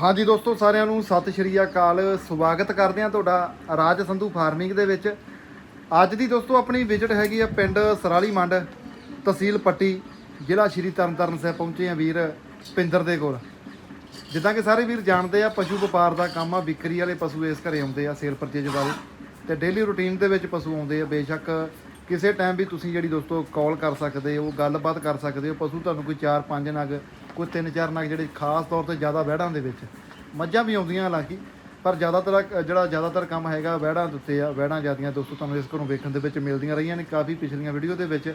ਹਾਂਜੀ ਦੋਸਤੋ, ਸਾਰਿਆਂ ਨੂੰ ਸਤਿ ਸ਼੍ਰੀ ਅਕਾਲ। ਸਵਾਗਤ ਕਰਦੇ ਹਾਂ ਤੁਹਾਡਾ ਰਾਜ ਸੰਧੂ ਫਾਰਮਿੰਗ ਦੇ ਵਿੱਚ। ਅੱਜ ਦੀ ਦੋਸਤੋ, ਆਪਣੀ ਵਿਜ਼ਿਟ ਹੈਗੀ ਆ ਪਿੰਡ ਸਰਾਲੀ ਮੰਡ, ਤਹਿਸੀਲ ਪੱਟੀ, ਜ਼ਿਲ੍ਹਾ ਸ਼੍ਰੀ ਤਰਨਤਾਰਨ ਸਾਹਿਬ ਪਹੁੰਚੇ ਆ ਵੀਰ ਪਿੰਦਰ ਦੇ ਕੋਲ। ਜਿੱਦਾਂ ਕਿ ਸਾਰੇ ਵੀਰ ਜਾਣਦੇ ਆ, ਪਸ਼ੂ ਵਪਾਰ ਦਾ ਕੰਮ ਆ, ਵਿਕਰੀ ਵਾਲੇ ਪਸ਼ੂ ਇਸ ਘਰੇ ਆਉਂਦੇ ਆ, ਸੇਲ ਪਰਚੇਜ ਵਾਲੇ ਤੇ ਡੇਲੀ ਰੂਟੀਨ ਦੇ ਵਿੱਚ ਪਸ਼ੂ ਆਉਂਦੇ ਆ, ਬੇਸ਼ੱਕ ਕਿਸੇ ਟਾਈਮ ਵੀ ਤੁਸੀਂ ਜਿਹੜੀ ਦੋਸਤੋ ਕਾਲ ਕਰ ਸਕਦੇ ਹੋ, ਗੱਲਬਾਤ ਕਰ ਸਕਦੇ ਹੋ, ਪਸ਼ੂ ਤੁਹਾਨੂੰ ਕੋਈ 4-5 ਨਗ ਕੋਈ 3-4 ਨਗ ਜਿਹੜੇ ਖਾਸ ਤੌਰ ਤੇ ਜ਼ਿਆਦਾ ਵਹਿੜਾਂ ਦੇ ਵਿੱਚ, ਮੱਝਾਂ ਵੀ ਆਉਂਦੀਆਂ ਹਾਲਾਂਕਿ, ਪਰ ਜ਼ਿਆਦਾਤਰ ਜਿਹੜਾ ਜ਼ਿਆਦਾਤਰ ਕੰਮ ਹੈਗਾ ਵਹਿੜਾਂ ਦੇ ਉੱਤੇ ਆ, ਵਹਿੜਾਂ ਜ਼ਿਆਦੀਆਂ ਦੋਸਤੋ ਤੁਹਾਨੂੰ ਇਸ ਘਰੋਂ ਵੇਖਣ ਦੇ ਵਿੱਚ ਮਿਲਦੀਆਂ ਰਹੀਆਂ ਨੇ ਕਾਫੀ ਪਿਛਲੀਆਂ ਵੀਡੀਓ ਦੇ ਵਿੱਚ।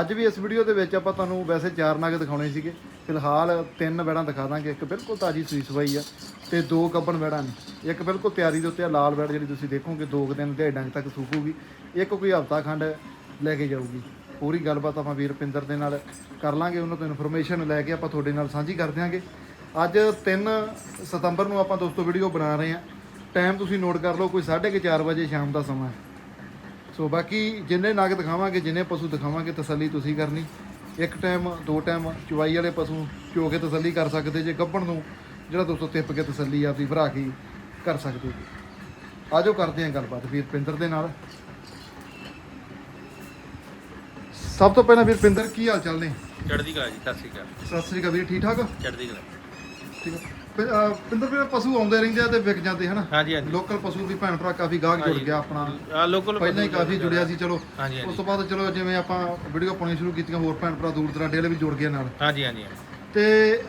ਅੱਜ ਵੀ ਇਸ ਵੀਡੀਓ ਦੇ ਵਿੱਚ ਆਪਾਂ ਤੁਹਾਨੂੰ ਵੈਸੇ ਚਾਰ ਨਗ ਦਿਖਾਉਣੇ ਸੀਗੇ। ਫਿਲਹਾਲ ਤਿੰਨ ਵਹਿੜਾਂ ਦਿਖਾ ਦਾਂਗੇ, ਇੱਕ ਬਿਲਕੁਲ ਤਾਜੀ ਸੂਈ ਸਵਾਈ ਆ ਤੇ ਦੋ ਕੱਬਣ ਵਹਿੜਾਂ ਨੇ। ਇੱਕ ਬਿਲਕੁਲ ਤਿਆਰੀ ਦੇ ਉੱਤੇ ਆ, ਲਾਲ ਵਹਿੜ ਜਿਹੜੀ ਤੁਸੀਂ ਦੇਖੋਗੇ, ਦੋ ਕੁ ਦਿਨ ਦਿਹਾੜੀ ਡੰਗ ਤੱਕ ਸੂਕੂਗੀ। ਇੱਕ ਕੋਈ ਹਫਤਾ ਖੰਡ ਲੈ ਕੇ ਜਾਊਗੀ। ਪੂਰੀ ਗੱਲਬਾਤ ਆਪਾਂ ਵੀਰਪਿੰਦਰ ਦੇ ਨਾਲ ਕਰ ਲਾਂਗੇ, ਉਹਨਾਂ ਤੋਂ ਇਨਫੋਰਮੇਸ਼ਨ ਲੈ ਕੇ ਆਪਾਂ ਤੁਹਾਡੇ ਨਾਲ ਸਾਂਝੀ ਕਰ ਦਿਆਂਗੇ। ਅੱਜ 3 ਸਤੰਬਰ ਨੂੰ ਆਪਾਂ ਦੋਸਤੋ ਵੀਡੀਓ ਬਣਾ ਰਹੇ ਹਾਂ। ਟਾਈਮ ਤੁਸੀਂ ਨੋਟ ਕਰ ਲਓ, ਕੋਈ 4:30 ਵਜੇ ਸ਼ਾਮ ਦਾ ਸਮਾਂ ਹੈ। ਸੋ ਬਾਕੀ ਜਿੰਨੇ ਨਗ ਦਿਖਾਵਾਂਗੇ, ਜਿੰਨੇ ਪਸ਼ੂ ਦਿਖਾਵਾਂਗੇ, ਤਸੱਲੀ ਤੁਸੀਂ ਕਰਨੀ। ਇੱਕ ਟਾਈਮ ਦੋ ਟਾਈਮ ਚਵਾਈ ਵਾਲੇ ਪਸ਼ੂ ਚੋ ਕੇ ਤਸੱਲੀ ਕਰ ਸਕਦੇ ਜੇ, ਗੱਭਣ ਨੂੰ ਜਿਹੜਾ ਦੋਸਤੋ ਤਿੱਪ ਕੇ ਤਸੱਲੀ ਆਪਦੀ ਭਰਾ ਕੇ ਕਰ ਸਕਦੇ ਹੋ ਆਜੋ ਕਰਦੇ ਹਾਂ ਗੱਲਬਾਤ ਵੀਰਪਿੰਦਰ ਦੇ ਨਾਲ। ਸਭ ਤੋਂ ਪਹਿਲਾਂ ਵੀਰ ਪਿੰਦਰ ਕੀ ਹਾਲ ਚਾਲ ਨੇ? ਚੜ੍ਹਦੀ ਕਲਾ ਜੀ ਸਤਿ ਸ਼੍ਰੀ ਅਕਾਲ। ਸਤਿ ਸ੍ਰੀ ਅਕਾਲ ਵੀਰ ਠੀਕ ਠਾਕ ਚੜ੍ਹਦੀ ਕਲਾ। ਠੀਕ ਹੈ ਪਿੰ- ਅਹ ਪਿੰਦਰ ਵੀਰ ਪਸ਼ੂ ਆਉਂਦੇ ਰਹਿੰਦੇ ਆ ਤੇ ਵਿਕ ਜਾਂਦੇ ਹਨਾ? ਹਾਂਜੀ ਹਾਂਜੀ। ਲੋਕਲ ਪਸ਼ੂ ਵੀ ਭੈਣ ਭਰਾ ਕਾਫੀ ਗਾਹਕ ਜੁੜ ਗਿਆ ਆਪਣਾ। ਆ ਲੋਕਲ ਪਹਿਲਾਂ ਹੀ ਕਾਫੀ ਜੁੜਿਆ ਸੀ ਚਲੋ। ਹਾਂਜੀ ਉਸ ਹਾਂਜੀ ਤੋਂ ਬਾਅਦ ਚਲੋ ਜਿਵੇਂ ਆਪਾਂ ਵੀਡੀਓ ਪਾਉਣੀ ਸ਼ੁਰੂ ਕੀਤੀਆਂ ਹੋਰ ਭੈਣ ਭਰਾ ਦੂਰ ਦਰਾਡੇ ਵਾਲੇ ਵੀ ਜੁੜ ਗਏ ਨਾਲ। ਹਾਂਜੀ ਹਾਂਜੀ ਤੇ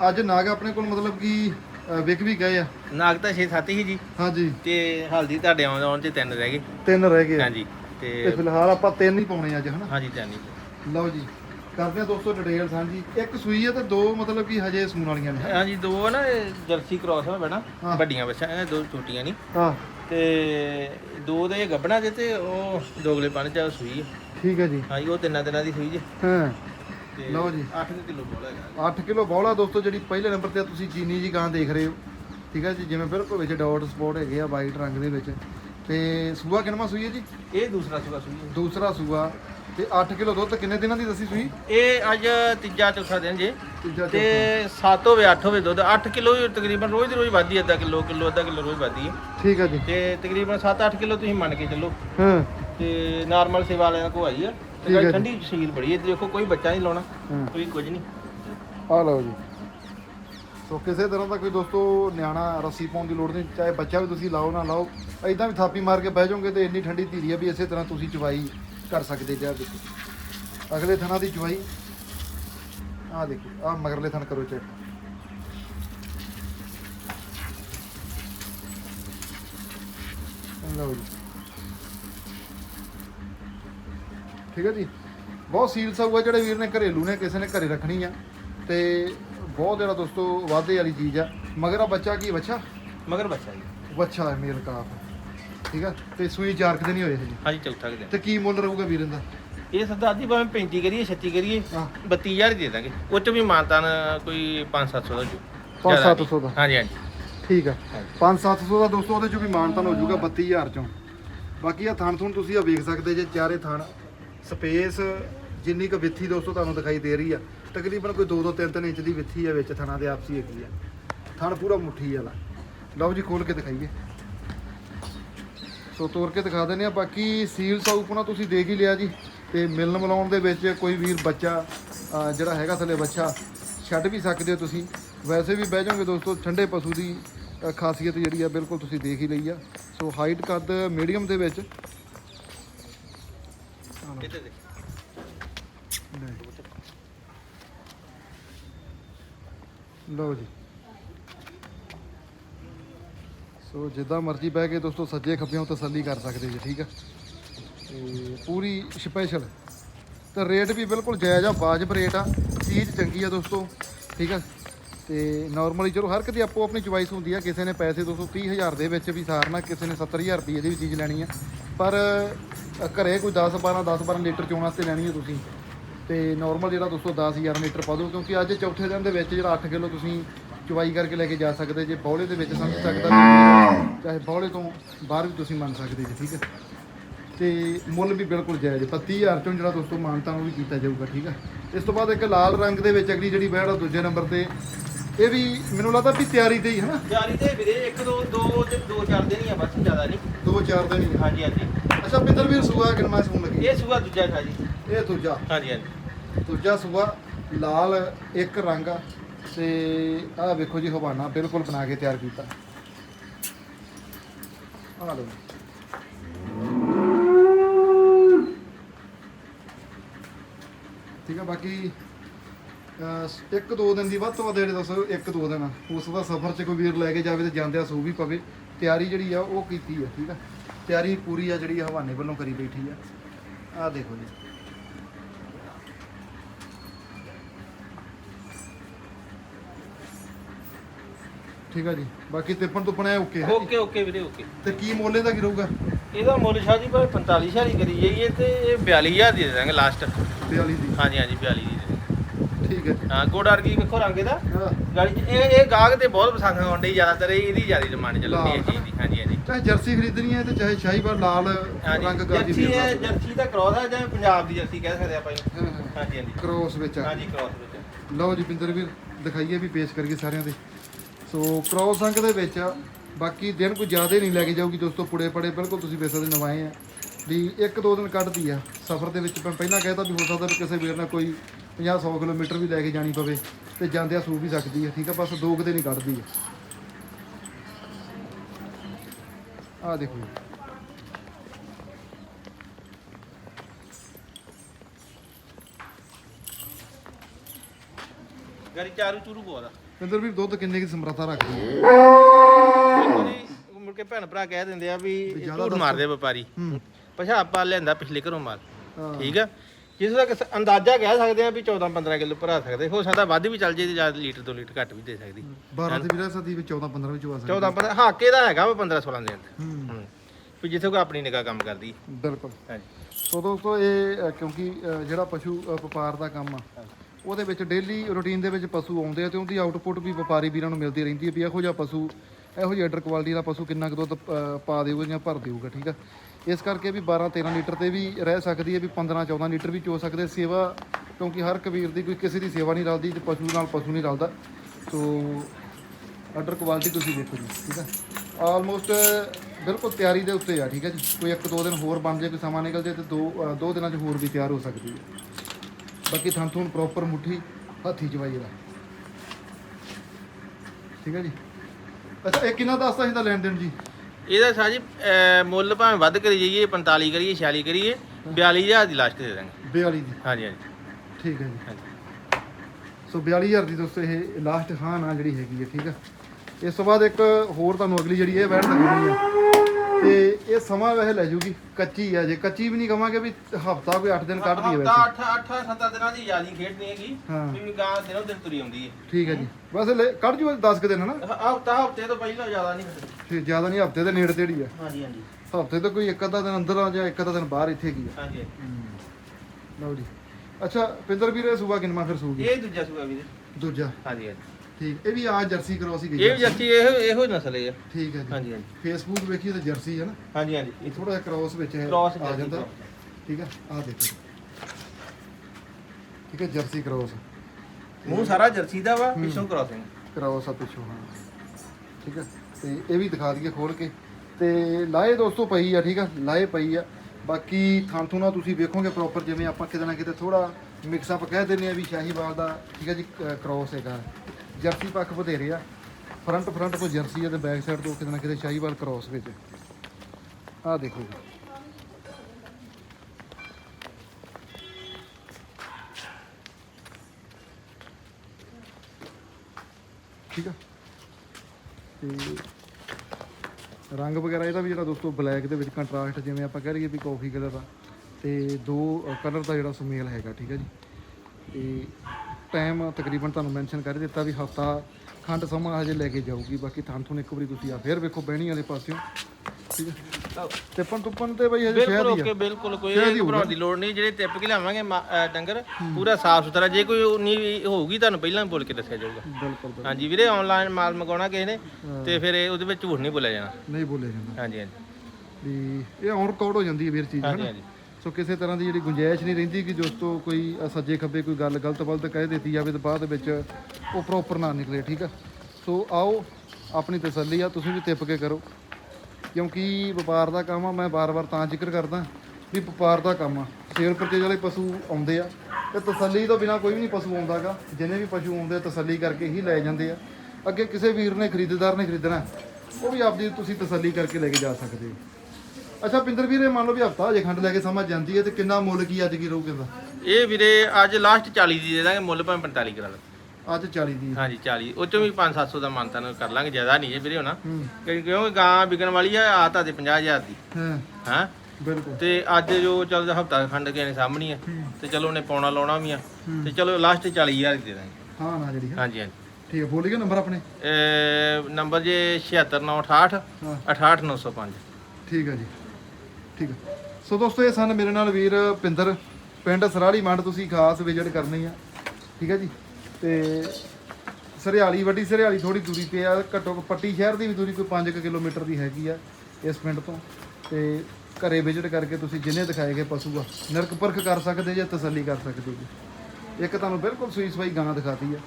ਅੱਜ ਨਾਗ ਆਪਣੇ ਕੋਲ ਮਤਲਬ ਕਿ ਅਹ, ਵਿਕ ਵੀ ਗਏ ਆ। ਨਾਗ ਤਾਂ 6-7 ਹੀ ਜੀ। ਹਾਂਜੀ। ਤੇ ਹਲਦੀ ਤੁਹਾਡੇ ਆਉਣ ਆਉਣ ਚ ਤਿੰਨ ਰਹਿ ਗਏ। ਤਿੰਨ ਰਹਿ ਗਏ ਆ। ਹਾਂਜੀ ਤੇ ਤੇ ਫਿਲਹਾਲ ਆਪਾਂ ਤਿੰਨ ਹੀ ਪਾਉਣੇ ਅੱਜ ਹਨਾ? ਹਾਂਜੀ ਤਿੰਨ ਹੀ। ਲਓ ਜੀ ਕਰਦੇ ਆ ਦੋਸਤੋ ਡਿਟੇਲ ਸਾਂਝੀ ਇੱਕ ਸੂਈ ਹੈ ਤੇ ਦੋ ਮਤਲਬ ਕਿ ਹਜੇ ਸੂਣ ਵਾਲੀਆਂ ਨੇ। ਹਾਂਜੀ ਦੋ ਨਾ ਇਹ ਜਰਸੀ ਕ੍ਰਾਸ ਆ ਬਣਾ ਹਾਂ। ਵੱਡੀਆਂ ਬੱਚਾ ਇਹ ਦੋ ਛੋਟੀਆਂ ਨਹੀਂ। ਹਾਂ। ਤੇ ਦੋ ਦੇ ਗੱਬਣਾ ਦੇ ਤੇ ਉਹ ਦੋਗਲੇ ਪਾਣੀ ਚ ਸੂਈ ਹੈ। ਠੀਕ ਹੈ ਜੀ ਹਾਂਜੀ ਉਹ ਤਿੰਨਾਂ ਦਿਨਾਂ ਦੀ ਸੂਈ ਜੇ। ਹਾਂ। ਤੇ ਲਓ ਜੀ। 8 ਕਿਲੋ ਬੋਲਾ ਹੈਗਾ। 8 ਕਿਲੋ ਬੌਲਾ ਦੋਸਤੋ ਜਿਹੜੀ ਪਹਿਲੇ ਨੰਬਰ ਤੇ ਆ ਤੁਸੀਂ ਚੀਨੀ ਜੀ ਗਾਂ ਦੇਖ ਰਹੇ ਹੋ। ਠੀਕ ਹੈ ਜੀ ਜਿਵੇਂ ਬਿਲਕੁਲ ਵਿੱਚ ਡਾਟ ਸਪੋਟ ਹੈਗੇ ਆ ਵਾਈਟ ਰੰਗ ਦੇ ਵਿੱਚ। ਤੇ ਸੂਆ ਕਿੰਨਵਾਂ ਸੂਈ ਹੈ ਜੀ? ਇਹ ਦੂਸਰਾ ਸੂਆ ਸੂਈ ਹੈ ਦੂਸਰਾ ਸੂਆ। ਤੇ 8 ਕਿਲੋ ਦੁੱਧ ਕਿੰਨੇ ਦਿਨਾਂ ਦੀ ਦੱਸੀ ਸੂਈ ਇਹ ਅੱਜ ਤੀਜਾ ਚੌਥਾ ਦਿਨ ਜੇ। ਤੀਜਾ ਤੇ 7 ਹੋਵੇ 8 ਹੋਵੇ ਦੁੱਧ। 8 ਕਿਲੋ ਹੀ ਤਕਰੀਬਨ ਰੋਜ਼ ਦੀ ਰੋਜ਼ ਵੱਧਦੀ ਅੱਧਾ ਕਿਲੋ ਕਿਲੋ ਅੱਧਾ ਕਿਲੋ ਰੋਜ਼ ਵੱਧਦੀ ਹੈ। ਠੀਕ ਹੈ ਜੀ। ਤੇ ਤਕਰੀਬਨ 7-8 ਕਿਲੋ ਤੁਸੀਂ ਮੰਨ ਕੇ ਚੱਲੋ। ਹਾਂ। ਤੇ ਨਾਰਮਲ ਸੇਵਾ ਵਾਲਿਆਂ ਕੋ ਆਈ ਹੈ। ਤੇ। ਠੰਡੀ ਸ਼ੀਰ ਬੜੀ ਹੈ ਦੇਖੋ ਕੋਈ ਬੱਚਾ ਨਹੀਂ ਲਾਉਣਾ ਕੋਈ ਕੁਝ ਨਹੀਂ। ਆ ਲਓ ਜੀ। ਸੋ ਕਿਸੇ ਤਰ੍ਹਾਂ ਦਾ ਕੋਈ ਦੋਸਤੋ ਨਿਆਣਾ ਰੱਸੀ ਪਾਉਣ ਦੀ ਲੋੜ ਨਹੀਂ ਚਾਹੇ ਬੱਚਾ ਵੀ ਤੁਸੀਂ ਲਾਓ ਨਾ ਲਾਓ ਐਦਾਂ ਵੀ ਥਾਪੀ ਮਾਰ ਕੇ ਬਹਿ ਜਾਓਗੇ ਤੇ ਇੰਨੀ ਠੰਡੀ ਧੀਰੀ ਆ ਵੀ ਇਸੇ ਤਰ੍ਹਾਂ ਤੁਸੀਂ ਚਵਾਈ ਕਰ ਸਕਦੇ ਜੇ ਦੇਖੋ। ਅਗਲੇ ਥਣਾ ਦੀ ਚਵਾਈ ਆ ਦੇਖੋ ਆ ਮਗਰਲੇ ਥਣ ਕਰੋ ਚੈੱਕ। ਲਓ ਜੀ। ਠੀਕ ਹੈ ਜੀ? ਬਹੁਤ ਸੀਲ ਸਊ ਆ ਜਿਹੜੇ ਵੀਰ ਨੇ ਘਰੇਲੂ ਨੇ ਕਿਸੇ ਨੇ ਘਰੇ ਰੱਖਣੀ ਆ। ਤੇ ਬਹੁਤ ਜਿਹੜਾ ਦੋਸਤੋ ਵਾਧੇ ਵਾਲੀ ਚੀਜ਼ ਆ। ਮਗਰ ਆ ਬੱਚਾ ਕੀ ਬੱਚਾ? ਮਗਰ ਬੱਚਾ ਜੀ। ਬੱਚਾ ਹੈ ਮੇਲ ਕਾਫ ਠੀਕ ਆ? ਤੇ ਸੂਈ ਚਾਰਕ ਦੇ ਨਹੀਂ ਹੋਏ ਹਜੇ। ਹਾਂਜੀ ਚੌਥਾ ਕੁ ਦਿਨ ਤੇ ਕੀ ਮੁੱਲ ਰਹੂਗਾ ਵੀਰ ਦਾ? ਇਹ ਸਦਾ ਆਦੀ ਭਾਵੇਂ 35 ਕਰੀਏ 36 ਕਰੀਏ ਹਾਂ। 32000 ਹੀ ਦੇ ਦਾਂਗੇ। ਉਹ ਚ ਵੀ ਮਾਨਤਾਨ ਕੋਈ 5-700 ਦਾ ਜੋ। ਪੰਜ ਜ਼ਿਆਦਾ ਸੱਤ ਸੌ ਦਾ। ਨਹੀਂ। ਹਾਂਜੀ ਹਾਂਜੀ। ਠੀਕ ਆ। ਹਾਂਜੀ। 5-700 ਦਾ ਦੋਸਤੋ ਉਹਦੇ ਚੋਂ ਵੀ ਮਾਨਤਨ ਹੋ ਜਾਊਗਾ 32000 ਚੋਂ। ਬਾਕੀ ਆ ਥਣ ਥੁਣ ਤੁਸੀਂ ਆ ਵੇਖ ਸਕਦੇ ਜੇ ਚਾਰੇ ਥਣ। ਸਪੇਸ ਜਿੰਨੀ ਕੁ ਵਿੱਥੀ ਦੋਸਤੋ ਤੁਹਾਨੂੰ ਦਿਖਾਈ ਦੇ ਰਹੀ ਆ ਤਕਰੀਬਨ ਕੋਈ 2-2 3-3 ਇੰਚ ਦੀ ਵਿੱਥੀ ਆ ਵਿੱਚ ਥਣਾਂ ਦੇ ਆਪਸੀ ਹੈਗੀ ਆ। ਥਣ ਪੂਰਾ ਮੁੱਠੀ ਵਾਲਾ। ਲਓ ਜੀ ਖੋਲ ਕੇ ਦਿਖਾਈਏ। ਸੋ ਤੋੜ ਕੇ ਦਿਖਾ ਦਿੰਦੇ ਆ ਬਾਕੀ ਸੀਲ ਸਾਊਪਨਾ ਤੁਸੀਂ ਦੇਖ ਹੀ ਲਿਆ ਜੀ। ਤੇ ਮਿਲਣ ਮਿਲਾਉਣ ਦੇ ਵਿੱਚ ਕੋਈ ਵੀਰ ਬੱਚਾ ਜਿਹੜਾ ਹੈਗਾ ਥੱਲੇ ਬੱਚਾ ਛੱਡ ਵੀ ਸਕਦੇ ਹੋ ਤੁਸੀਂ। ਵੈਸੇ ਵੀ ਬਹਿ ਜਾਓਗੇ ਦੋਸਤੋ ਠੰਡੇ ਪਸ਼ੂ ਦੀ ਖਾਸੀਅਤ ਜਿਹੜੀ ਆ ਬਿਲਕੁਲ ਤੁਸੀਂ ਦੇਖ ਹੀ ਲਈ ਆ। ਸੋ ਹਾਈਟ ਕੱਦ ਮੀਡੀਅਮ ਦੇ ਵਿੱਚ। ਲਓ ਜੀ। ਸੋ ਜਿੱਦਾਂ ਮਰਜ਼ੀ ਬਹਿ ਕੇ ਦੋਸਤੋ ਸੱਜੇ ਖੱਬਿਓਂ ਤਸੱਲੀ ਕਰ ਸਕਦੇ ਜੀ ਠੀਕ ਆ? ਤੇ ਪੂਰੀ ਸਪੈਸ਼ਲ ਤੇ ਰੇਟ ਵੀ ਬਿਲਕੁਲ ਜਾਇਜ਼ ਆ ਵਾਜਬ ਰੇਟ ਆ ਚੀਜ਼ ਚੰਗੀ ਆ ਦੋਸਤੋ ਠੀਕ ਆ? ਤੇ ਨਾਰਮਲੀ ਚਲੋ ਹਰ ਇੱਕ ਦੀ ਆਪੋ ਆਪਣੀ ਚੁਆਇਸ ਹੁੰਦੀ ਆ ਕਿਸੇ ਨੇ ਪੈਸੇ 230 ਦੇ ਵਿੱਚ ਵੀ ਸਾਰਨਾ ਕਿਸੇ ਨੇ 70000 ਰੁਪਏ ਦੀ ਵੀ ਚੀਜ਼ ਲੈਣੀ ਆ। ਪਰ ਅ, ਘਰੇ ਕੋਈ 10 12 10 12 ਲੀਟਰ ਚੋਣ ਵਾਸਤੇ ਲੈਣੀ ਹੈ ਤੁਸੀਂ। ਤੇ ਨਾਰਮਲ ਜਿਹੜਾ ਦੋਸਤੋ 10000 ਲੀਟਰ ਪਾ ਦਿਓ ਕਿਉਂਕਿ ਅੱਜ ਚੌਥੇ ਦਿਨ ਦੇ ਵਿੱਚ ਜਿਹੜਾ 8 ਕਿਲੋ ਤੁਸੀਂ ਚੁਵਾਈ ਕਰਕੇ ਲੈ ਕੇ ਜਾ ਸਕਦੇ ਜੇ ਬੌਲੇ ਦੇ ਵਿੱਚ ਸਮਝ ਸਕਦਾ ਚਾਹੇ ਬੌਲੇ ਤੋਂ ਬਾਹਰ ਵੀ ਤੁਸੀਂ ਮੰਨ ਸਕਦੇ ਜੀ ਠੀਕ ਹੈ। ਤੇ ਮੁੱਲ ਵੀ ਬਿਲਕੁਲ ਜਾਇਜ਼ 35000 ਚੋਂ ਜਿਹੜਾ ਦੋਸਤੋ ਮਾਨਤਾ ਉਹ ਵੀ ਕੀਤਾ ਜਾਊਗਾ ਠੀਕ ਹੈ। ਇਸ ਤੋਂ ਬਾਅਦ ਇੱਕ ਲਾਲ ਰੰਗ ਦੇ ਵਿੱਚ ਅਗਲੀ ਜਿਹੜੀ ਬੈੜ ਆ ਦੂਜੇ ਨੰਬਰ ਤੇ ਇਹ ਵੀ ਮੈਨੂੰ ਲੱਗਦਾ ਵੀ ਤਿਆਰੀ ਤੇ ਹੀ ਹੈ ਨਾ? ਜਾਰੀ ਤੇ ਵੀਰੇ ਇੱਕ ਦੋ ਦੋ ਤੇ ਦੋ ਚਾਰ ਦਿਨ ਹੀ ਆ ਬਸ ਜ਼ਿਆਦਾ ਨਹੀਂ। ਦੋ ਚਾਰ ਦਿਨ ਹੀ। ਹਾਂਜੀ ਹਾਂਜੀ। ਅੱਛਾ ਪਿੰਦਰ ਵੀਰ ਸੂਆ ਕਿੰਨਾ ਸੂਣ ਲੱਗੀ? ਇਹ ਸੂਆ ਦੂਜਾ ਖਾ ਜੀ। ਇਹ ਦੂਜਾ। ਹਾਂਜੀ ਹਾਂਜੀ। ਦੂਜਾ ਸੂਆ ਲਾਲ ਇੱਕ ਰੰਗ ਆ। ਤੇ ਆਹ ਵੇਖੋ ਜੀ ਹਵਾਨਾ ਬਿਲਕੁਲ ਬਣਾ ਕੇ ਤਿਆਰ ਕੀਤਾ। ਆ ਲਓ ਠੀਕ ਆ, ਬਾਕੀ ਇੱਕ ਦੋ ਦਿਨ ਦੀ ਵੱਧ ਤੋਂ ਵੱਧ ਜਿਹੜੇ ਦੱਸੋ, ਇੱਕ ਦੋ ਦਿਨ। ਉਸ ਦਾ ਸਫ਼ਰ 'ਚ ਕੋਈ ਵੀਰ ਲੈ ਕੇ ਜਾਵੇ ਤੇ ਜਾਂਦਿਆਂ ਸੂ ਵੀ ਪਵੇ। ਤਿਆਰੀ ਜਿਹੜੀ ਆ, ਉਹ ਕੀਤੀ ਆ, ਠੀਕ ਆ। ਤਿਆਰੀ ਪੂਰੀ ਆ ਜਿਹੜੀ ਹਵਾਨੇ ਵੱਲੋਂ ਕਰੀ ਬੈਠੀ ਆ। ਆਹ ਦੇਖੋ ਜੀ। ਠੀਕ ਆ ਜੀ। ਬਾਕੀ ਤਿੱਪਣ ਤੁੱਪਣ ਐ ਓਕੇ ਹੈ ਓਕੇ ਓਕੇ ਵੀਰੇ ਓਕੇ ਤੇ ਕੀ ਮੁੱਲ ਇਹਦਾ ਕੀ ਰਹੂਗਾ? ਇਹਦਾ ਮੁੱਲ ਸ਼ਾਹ ਜੀ ਭਾਵੇਂ 45000 ਹੀ ਕਰੀ ਜਾਈਏ ਤੇ ਇਹ 42000 ਦੀ ਦੇ ਦਾਂਗੇ ਲਾਸਟ 42 ਦੀ। ਹਾਂਜੀ ਹਾਂਜੀ 42 ਦੀ ਦੇ ਦਾਂਗੇ। ਠੀਕ ਹੈ ਜੀ। ਹਾਂ ਗੋੜ ਵਰਗੀ ਵੇਖੋ ਰੰਗ ਇਹਦਾ। ਹਾਂ। ਗਾੜੀ 'ਚ ਇਹ ਇਹ ਗਾਹਕ ਤੇ ਬਹੁਤ ਪਸੰਦ ਆਉਂਦੇ ਜ਼ਿਆਦਾਤਰ ਇਹ- ਇਹਦੀ ਜ਼ਿਆਦਾ ਡਿਮਾਂਡ ਚੱਲਦੀ ਹੈ ਦੀ। ਹਾਂਜੀ ਹਾਂਜੀ। ਚਾਹੇ ਜਰਸੀ ਖਰੀਦਣੀ ਹੈ ਤੇ ਚਾਹੇ ਸ਼ਾਹੀਵਾਲ ਲਾਲ ਹਾਂਜੀ ਰੰਗ ਗਾਜੀ ਜਰਸੀ ਹੈ ਜਰਸੀ ਦਾ ਕ੍ਰੋਸ ਹੈ ਜਾਂ ਪੰਜਾਬ ਦੀ ਜਰਸੀ ਕਹਿ ਸਕਦੇ ਆਪਾਂ ਇਹਨੂੰ। ਹਾਂਜੀ ਹਾਂਜੀ। ਕ੍ਰੋਸ ਵਿੱਚ ਆ। ਹਾਂਜੀ ਕ੍ਰੋਸ ਵਿੱਚ ਲਓ ਜੀ ਪਿੰਦਰ ਵੀਰ ਦਿਖਾਈਏ ਵੀ ਪੇਸ਼ ਕਰੀਏ ਸਾਰਿਆਂ ਦੇ। ਸੋ ਕ੍ਰੋਸ ਅੰਕ ਦੇ ਵਿੱਚ ਬਾਕੀ ਦਿਨ ਕੋਈ ਜ਼ਿਆਦਾ ਨਹੀਂ ਲੈ ਕੇ ਜਾਊਗੀ ਦੋਸਤੋ ਪੁੜੇ ਪੜੇ, ਬਿਲਕੁਲ ਤੁਸੀਂ ਵੇਖ ਸਕਦੇ ਨਵਾਏ ਆ। ਵੀ ਇੱਕ ਦੋ ਦਿਨ ਕੱਢਦੀ ਆ, ਸਫ਼ਰ ਦੇ ਵਿੱਚ ਮੈਂ ਪਹਿਲਾਂ ਕਹਿਤਾ ਵੀ ਹੋ ਸਕਦਾ ਵੀ ਕਿਸੇ ਵੀਰ ਨਾਲ ਕੋਈ 50 100 ਕਿਲੋਮੀਟਰ ਵੀ ਲੈ ਕੇ ਜਾਣੀ ਪਵੇ ਤੇ ਜਾਂਦਿਆਂ ਸੂ ਵੀ ਸਕਦੀ ਆ, ਠੀਕ ਆ, ਬਸ ਦੋ ਕੁ ਦਿਨ ਹੀ ਕੱਢਦੀ ਆ। ਆ ਦੇਖੋ ਜੀ। ਗਾੜੀ ਚਾਰੂ ਚੂਰੂ ਬਹੁਤ ਆ ਪਿੰਦਰ ਵੀਰ ਦੁੱਧ ਕਿੰਨੇ ਦੀ ਸਮਰੱਥਾ ਰੱਖਦੀ ਹੈ? ਜੀ ਮੁੜ ਕੇ ਭੈਣ ਭਰਾ ਕਹਿ ਦਿੰਦੇ ਆ ਵੀ ਵੀ ਝੂਠ। ਮਾਰਦੇ ਵਪਾਰੀ। ਪਿਸ਼ਾਬ ਪਾ ਲਿਆਂਦਾ ਪਿਛਲੇ ਘਰੋਂ ਮਾਲ। ਠੀਕ ਆ? ਜਿਸ ਦਾ ਕਿਸ- ਅੰਦਾਜ਼ਾ ਕਹਿ ਸਕਦੇ ਆ ਵੀ 14 15 ਕਿਲੋ ਭਰਾ ਸਕਦੇ। ਹੋ ਸਕਦਾ ਵੱਧ ਵੀ ਚੱਲ ਜੇ ਤੇ ਜ਼ਿਆਦਾ ਲੀਟਰ 2 ਲੀਟਰ ਘੱਟ ਵੀ ਦੇ ਸਕਦੀ। 12 ਤੇ ਵੀਰਾ ਸਦੀ ਵਿੱਚ 14 15 ਵਿੱਚ ਆ ਸਕਦੀ। 14 15 ਹਾਕੇ ਦਾ ਹੈਗਾ ਵਾ 15 16 ਦਿਨ ਹੂੰ। ਹੂੰ। ਵੀ ਜਿੱਥੇ ਕੋਈ ਆਪਣੀ ਨਿਗਾਹ ਕੰਮ ਕਰਦੀ ਬਿਲਕੁਲ। ਹਾਂਜੀ। ਸੋ ਦੋਸਤੋ ਇਹ ਅ, ਕਿਉਂਕਿ ਅ, ਜਿਹੜਾ ਪਸ਼ੂ ਅ, ਵਪਾਰ ਦਾ ਕੰਮ ਆ ਉਹਦੇ ਵਿੱਚ ਡੇਲੀ ਰੁਟੀਨ ਦੇ ਵਿੱਚ ਪਸ਼ੂ ਆਉਂਦੇ ਆ ਤੇ ਉਹਦੀ ਆਊਟਪੁੱਟ ਵੀ ਵਪਾਰੀ ਵੀਰਾਂ ਨੂੰ ਮਿਲਦੀ ਰਹਿੰਦੀ ਹੈ ਵੀ ਇਹੋ ਜਿਹਾ ਪਸ਼ੂ ਇਹੋ ਜਿਹੀ ਆਰਡਰ ਕੁਆਲਿਟੀ ਦਾ ਪਸ਼ੂ ਕਿੰਨਾ ਕੁ ਦੁੱਧ ਅ, ਪਾ ਦੇਊਗਾ ਜਾਂ ਭਰ ਦੇਊਗਾ ਠੀਕ ਆ? ਇਸ ਕਰਕੇ ਵੀ 12 13 ਲੀਟਰ ਤੇ ਵੀ ਰਹਿ ਸਕਦੀ ਹੈ ਵੀ 15 14 ਲੀਟਰ ਵੀ ਚੋ ਸਕਦੇ ਸੇਵਾ ਕਿਉਂਕਿ ਹਰ ਕਬੀਰ ਦੀ ਕੋਈ ਕਿਸੇ ਦੀ ਸੇਵਾ ਨਹੀਂ ਰਲਦੀ ਤੇ ਪਸ਼ੂ ਨਾਲ ਪਸ਼ੂ ਨਹੀਂ ਰਲਦਾ। ਸੋ ਆਰਡਰ ਕੁਆਲਿਟੀ ਤੁਸੀਂ ਦੇਖੋ ਜੀ ਠੀਕ ਆ? ਆਲਮੋਸਟ ਬਿਲਕੁਲ ਤਿਆਰੀ ਦੇ ਉੱਤੇ ਆ ਠੀਕ ਹੈ ਜੀ? ਕੋਈ ਇੱਕ ਦੋ ਦਿਨ ਹੋਰ ਬਣ ਜੇ ਕੋਈ ਸਮਾਂ ਨਿਕਲ ਜੇ ਤੇ ਦੋ ਦੋ ਦਿਨਾਂ 'ਚ ਹੋਰ ਵੀ ਤਿਆਰ ਹੋ ਸਕਦੀ ਹੈ। ਬਾਕੀ ਥਾਂ ਥੂਣ ਪ੍ਰੋਪਰ ਮੁੱਠੀ ਹੱਥੀ ਚਵਾਈ ਦਾ ਠੀਕ ਹੈ ਜੀ? ਅੱਛਾ ਇਹ ਕਿੰਨਾ ਦੱਸਦਾ ਸੀ ਦਾ ਲੈਣ ਦੇਣ ਜੀ? ਇਹਦਾ ਸਾਹ ਜੀ ਅਹ, ਮੁੱਲ ਭਾਵੇਂ ਵੱਧ ਕਰੀ ਜਾਈਏ 45 ਕਰੀਏ 46 ਕਰੀਏ 42000 ਦੀ ਲਾਸਟ ਦੇ ਦਾਂਗੇ। 42 ਦੀ? ਹਾਂਜੀ ਹਾਂਜੀ। ਠੀਕ ਹੈ ਜੀ। ਹਾਂਜੀ। ਸੋ 42000 ਦੀ ਦੋਸਤੋ ਇਹ ਲਾਸਟ ਹਾਂ ਨਾ ਜਿਹੜੀ ਹੈਗੀ ਹੈ ਠੀਕ ਹੈ? ਇਸ ਤੋਂ ਬਾਅਦ ਇੱਕ ਹੋਰ ਤੁਹਾਨੂੰ ਅਗਲੀ ਜਿਹੜੀ ਇਹ ਵੈਣ ਦਿਖਾਉਣੀ ਆ। ਤੇ ਇਹ ਸਮਾਂ ਵੈਸੇ ਲੈ ਜੂਗੀ ਕੱਚੀ ਆ ਜੇ। ਕੱਚੀ ਵੀ ਨਹੀਂ ਕਵਾਂਗੇ ਵੀ ਹਫਤਾ ਕੋਈ 8 ਦਿਨ ਹੈ ਹਫ਼ਤਾ ਵੈਸੇ। ਅੱਠ ਅੱਠ ਸੱਤ ਦਿਨਾਂ ਦੀ ਯਾਦੀ ਖੇਡਣੀ ਹੈਗੀ। ਵੀ ਗਾਂ ਦਿਨੋਂ ਦਿਨ ਤੁਰੀ ਆਉਂਦੀ ਹੈ। ਠੀਕ ਹੈ ਜੀ। ਵੈਸੇ ਲੈ- ਕੱਢ ਜੂ 10 ਕੁ ਦਿਨ ਹਨਾ? ਹਫ਼ਤਾ ਹਫ਼ਤੇ ਤੋਂ ਪਹਿਲਾਂ ਜ਼ਿਆਦਾ ਨਹੀਂ ਠੀਕ ਜ਼ਿਆਦਾ ਨਹੀਂ ਹਫ਼ਤੇ ਦੇ ਨੇੜੇ ਤੇੜੀ ਆ। ਹਾਂਜੀ ਹਾਂਜੀ। ਹਫ਼ਤੇ ਤੋਂ ਕੋਈ ਇੱਕ ਅੱਧਾ ਦਿਨ ਅੰਦਰ ਆ ਜਾਂ ਇੱਕ ਅੱਧਾ ਦਿਨ ਬਾਹਰ ਇੱਥੇ ਕੀ ਆ। ਹਾਂਜੀ। ਲਓ ਜੀ। ਅੱਛਾ ਪਿੰਦਰ ਵੀਰ ਸੂਬਾ ਕਿੰਨਾ ਫਿਰ ਸੂਗੀ? ਇਹ ਦੂਜਾ ਸੂਆ ਵੀਰੇ। ਦੂਜਾ। ਹਾਂਜੀ ਹਾਂਜੀ। ਠੀਕ ਇਹ ਵੀ ਆ ਜਰਸੀ ਕਰੋਸ ਹੀ ਗਈ ਇਹ। ਵੀ ਜੱਤੀ ਇਹੋ ਇਹੋ ਨਸਲ ਹੈ ਠੀਕ ਹੈ ਜੀ। ਹਾਂਜੀ ਹਾਂਜੀ। ਫੇਸਬੁੱਕ ਵੇਖੀਏ ਤਾਂ ਜਰਸੀ ਹੈ ਨਾ? ਹਾਂਜੀ ਹਾਂਜੀ। ਇਹ ਥੋੜਾ ਜਿਹਾ ਕ੍ਰਾਸ ਵਿੱਚ ਹੈ Cross ਆ ਜਾਂਦਾ। ਠੀਕ ਹੈ ਆ ਦੇਖੋ ਠੀਕ ਹੈ ਜਰਸੀ ਕ੍ਰਾਸ ਮੂੰਹ ਸਾਰਾ ਜਰਸੀ ਦਾ ਵਾ ਪਿੱਛੋਂ ਕ੍ਰਾਸਿੰਗ ਕ੍ਰਾਸ ਆ। ਪਿੱਛੋਂ ਹਾਂ। ਠੀਕ ਹੈ ਤੇ ਇਹ ਵੀ ਦਿਖਾ ਦਈਏ ਖੋਲ ਕੇ। ਤੇ ਲਾਏ ਦੋਸਤੋ ਪਈ ਆ ਠੀਕ ਆ ਲਾਏ ਪਈ ਆ। ਬਾਕੀ ਥਾਂ ਥੂਣਾ ਤੁਸੀਂ ਵੇਖੋਗੇ ਪ੍ਰੋਪਰ ਜਿਵੇਂ ਆਪਾਂ ਕਿਤੇ ਨਾ ਕਿਤੇ ਥੋੜਾ ਮਿਕਸ ਅਪ ਕਹਿ ਦਿੰਦੇ ਆ ਵੀ ਸ਼ਾਹੀਵਾਲ ਦਾ ਠੀਕ ਹੈ ਜੀ ਕ੍ਰਾਸ ਹੈਗਾ। ਜਰਸੀ ਪੱਖ ਵਧੇਰੇ ਆ। ਫਰੰਟ ਫਰੰਟ ਤੋਂ ਜਰਸੀ ਆ ਤੇ ਬੈਕ ਸਾਈਡ ਤੋਂ ਕਿਤੇ ਨਾ ਕਿਤੇ ਸ਼ਾਹੀਵਾਲ ਕ੍ਰਾਸ ਵਿੱਚ। ਆਹ ਦੇਖੋ ਜੀ। ਠੀਕ ਆ? ਤੇ ਰੰਗ ਵਗੈਰਾ ਇਹਦਾ ਵੀ ਜਿਹੜਾ ਦੋਸਤੋ ਬਲੈਕ ਦੇ ਵਿੱਚ ਕੰਟਰਾਸਟ ਜਿਵੇਂ ਆਪਾਂ ਕਹਿ ਲਈਏ ਵੀ ਕਾਫੀ ਕਲਰ ਦਾ ਤੇ ਦੋ ਕਲਰ ਦਾ ਜਿਹੜਾ ਸੁਮੇਲ ਹੈਗਾ, ਠੀਕ ਆ ਜੀ। ਤੇ ਟਾਈਮ ਤਕਰੀਬਨ ਤੁਹਾਨੂੰ ਮੈਂਸ਼ਨ ਕਰ ਦਿੱਤਾ ਵੀ ਹਫਤਾ ਖੰਡ ਸਮਾਂ ਹਜੇ ਲੈ ਕੇ ਜਾਊਗੀ। ਬਾਕੀ ਥਾਂ ਤੁਹਾਨੂੰ ਇੱਕ ਵਾਰੀ ਤੁਸੀਂ ਆ ਫੇਰ ਵੇਖੋ ਬਹਿਣੀ ਵਾਲੇ ਪਾਸਿਓਂ। ਠੀਕ ਹੈ? ਟੁੱਪਣ ਤੇ ਬਈ ਹਜੇ ਸ਼ਾਇਦ ਹੀ ਓਕੇ ਆ ਬਿਲਕੁਲ ਕੋਈ। ਘਬਰਾਉਣ ਦੀ ਲੋੜ ਨਹੀਂ ਜਿਹੜੇ ਟਿੱਪ ਕੇ ਅਹ ਡੰਗਰ ਪੂਰਾ ਸਾਫ਼ ਸੁਥਰਾ। ਜੇ ਕੋਈ ਵੀ ਹੋਊਗੀ ਤੁਹਾਨੂੰ ਪਹਿਲਾਂ ਬੋਲ ਕੇ ਦੱਸਿਆ ਜਾਊਗਾ। ਬਿਲਕੁਲ। ਹਾਂਜੀ ਵੀਰੇ ਆਨਲਾਈਨ ਮਾਲ ਮੰਗਾਉਣਾ ਕਿਸੇ ਨੇ ਤੇ ਫਿਰ ਉਹਦੇ ਵਿੱਚ ਝੂਠ ਨਹੀਂ ਬੋਲਿਆ ਜਾਣਾ। ਨਹੀਂ ਬੋਲਿਆ ਜਾਂਦਾ। ਹਾਂਜੀ ਹਾਂਜੀ। ਵੀ ਇਹ ਔਨ ਰਿਕਾਰਡ ਹੋ ਜਾਂਦੀ ਹੈ ਵੀਰ ਚੀਜ਼ ਹਾਂਜੀ ਹਾਂਜੀ। ਸੋ ਕਿਸੇ ਤਰ੍ਹਾਂ ਦੀ ਜਿਹੜੀ ਗੁੰਜਾਇਸ਼ ਨਹੀਂ ਰਹਿੰਦੀ ਕਿ ਦੋਸਤੋ ਕੋਈ ਸੱਜੇ ਖੱਬੇ ਕੋਈ ਗੱਲ ਗਲਤ ਬਲਤ ਕਹਿ ਦਿੱਤੀ ਜਾਵੇ ਤਾਂ ਬਾਅਦ ਵਿੱਚ ਉਹ ਪ੍ਰੋਪਰ ਨਾ ਨਿਕਲੇ, ਠੀਕ ਆ? ਸੋ ਆਓ, ਆਪਣੀ ਤਸੱਲੀ ਆ, ਤੁਸੀਂ ਵੀ ਤਿੱਪ ਕੇ ਕਰੋ। ਕਿਉਂਕਿ ਵਪਾਰ ਦਾ ਕੰਮ ਆ, ਮੈਂ ਬਾਰ-ਬਾਰ ਤਾਂ ਜ਼ਿਕਰ ਕਰਦਾ ਵੀ ਵਪਾਰ ਦਾ ਕੰਮ ਆ। ਸੇਲ ਪਰਚੇਜ ਵਾਲੇ ਪਸ਼ੂ ਆਉਂਦੇ ਆ। ਤੇ ਤਸੱਲੀ ਤੋਂ ਬਿਨਾ ਕੋਈ ਵੀ ਨਹੀਂ ਪਸ਼ੂ ਆਉਂਦਾਗਾ ਜਿੰਨੇ ਵੀ ਪਸ਼ੂ ਆਉਂਦੇ ਆ, ਤਸੱਲੀ ਕਰਕੇ ਹੀ ਲੈ ਜਾਂਦੇ ਆ। ਅੱਗੇ ਕਿਸੇ ਵੀਰ ਨੇ ਖਰੀਦਦਾਰ ਨੇ ਖਰੀਦਣਾ, ਉਹ ਵੀ ਆਪਦੀ ਤੁਸੀਂ ਤਸੱਲੀ ਕਰਕੇ ਲੈ ਕੇ ਜਾ ਸਕਦੇ ਹੋ। ਅੱਛਾ ਪਿੰਦਰ ਵੀਰੇ ਮੰਨ ਲਓ ਵੀ ਹਫਤਾ ਹਜੇ ਖੰਡ ਲੈ ਕੇ ਸਮਝ ਜਾਂਦੀ ਹੈ ਤੇ ਕਿੰਨਾ ਮੁੱਲ ਕੀ ਅੱਜ ਕੀ ਰਹੂ ਕਿੰਦਾ ਇਹ ਵੀਰੇ ਅੱਜ ਲਾਸਟ 40 ਦੀ ਦੇ ਦਾਂਗੇ ਮੁੱਲ ਭਾਵੇਂ 45 ਕਰਾ ਲਓ। ਅੱਜ 40 ਦੀ ਹਾਂਜੀ 40 ਉਹ ਚੋਂ ਵੀ 5-700 ਦਾ ਮਾਨਤਾਨ ਕਰ ਲਾਂਗੇ ਜ਼ਿਆਦਾ ਨਹੀਂ ਇਹ ਵੀਰੇ ਹੋਣਾ। ਹੂੰ। ਕਿਉਂ- ਕਿਉਂਕਿ ਗਾਂ ਵਿਕਣ ਵਾਲੀ ਆ ਆ ਤਾਂ ਦੇ 50000 ਦੀ। ਹਾਂ। ਹਾਂ? ਬਿਲਕੁਲ। ਤੇ ਅੱਜ ਜੋ ਚੱਲਦਾ ਹਫਤਾ ਖੰਡ ਕੇ ਨੇ ਸਾਹਮਣੀ ਆ। ਤੇ ਚਲੋ ਉਹਨੇ ਪੌਣਾ ਲਾਉਣਾ ਵੀ ਆ। ਤੇ ਚਲੋ ਲਾਸਟ 40000 ਦੀ ਦੇ ਦਾਂਗੇ। ਹਾਂ ਨਾ ਜਿਹੜੀ ਹੈ। ਹਾਂਜੀ ਹਾਂਜੀ। ਠੀਕ ਹੈ ਬੋਲੀਏ ਨੰਬਰ ਆਪਣੇ? ਇਹ ਨੰਬਰ ਜੇ 76968 ਹਾਂ। 68905 ਠੀਕ ਹੈ ਜੀ। ਠੀਕ ਹੈ ਸੋ ਦੋਸਤੋ, ਇਹ ਸਨ ਮੇਰੇ ਨਾਲ ਵੀਰ ਪਿੰਦਰ। ਪਿੰਡ ਸਰਾਲੀ ਮੰਡ ਤੁਸੀਂ ਖਾਸ ਵਿਜ਼ਿਟ ਕਰਨੀ ਆ। ਠੀਕ ਹੈ ਜੀ? ਤੇ ਸਰਿਆਲੀ, ਵੱਡੀ ਸਰਿਆਲੀ ਥੋੜੀ ਦੂਰੀ ਤੇ ਆ। ਘੱਟੋ ਘੱਟ ਪੱਟੀ ਸ਼ਹਿਰ ਦੀ ਵੀ ਦੂਰੀ ਕੋਈ 5 ਕਿਲੋਮੀਟਰ ਦੀ ਹੈਗੀ ਆ ਇਸ ਪਿੰਡ ਤੋਂ। ਤੇ ਘਰੇ ਵਿਜ਼ਿਟ ਕਰਕੇ ਤੁਸੀਂ ਜਿੰਨੇ ਦਿਖਾਏ ਗਏ ਪਸ਼ੂ ਆ, ਨਰਕ ਪਰਖ ਕਰ ਸਕਦੇ ਜੇ, ਤਸੱਲੀ ਕਰ ਸਕਦੇ ਜੀ। ਇੱਕ ਤੁਹਾਨੂੰ ਬਿਲਕੁਲ ਸੂਈ ਸਵਾਈ ਗਾਂ ਦਿਖਾਤੀ ਆ।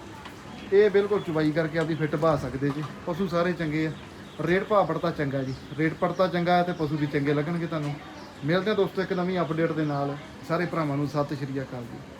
ਇਹ ਬਿਲਕੁਲ ਚੁਬਾਈ ਕਰਕੇ ਆਪਦੀ ਫਿੱਟ ਬਾ ਸਕਦੇ ਜੀ। ਪਸ਼ੂ ਸਾਰੇ ਚੰਗੇ ਆ। ਰੇਟ ਭਾਅ ਪੜਤਾ ਚੰਗਾ ਜੀ। ਰੇਟ ਪੜਤਾ ਚੰਗਾ ਹੈ ਤੇ ਪਸ਼ੂ ਵੀ ਚੰਗੇ ਲੱਗਣਗੇ ਤੁਹਾਨੂੰ। ਮਿਲਦੇ ਹਾਂ ਦੋਸਤੋ ਇੱਕ ਨਵੀਂ ਅਪਡੇਟ ਦੇ ਨਾਲ। ਸਾਰੇ ਭਰਾਵਾਂ ਨੂੰ ਸਤਿ ਸ਼੍ਰੀ ਅਕਾਲ ਜੀ।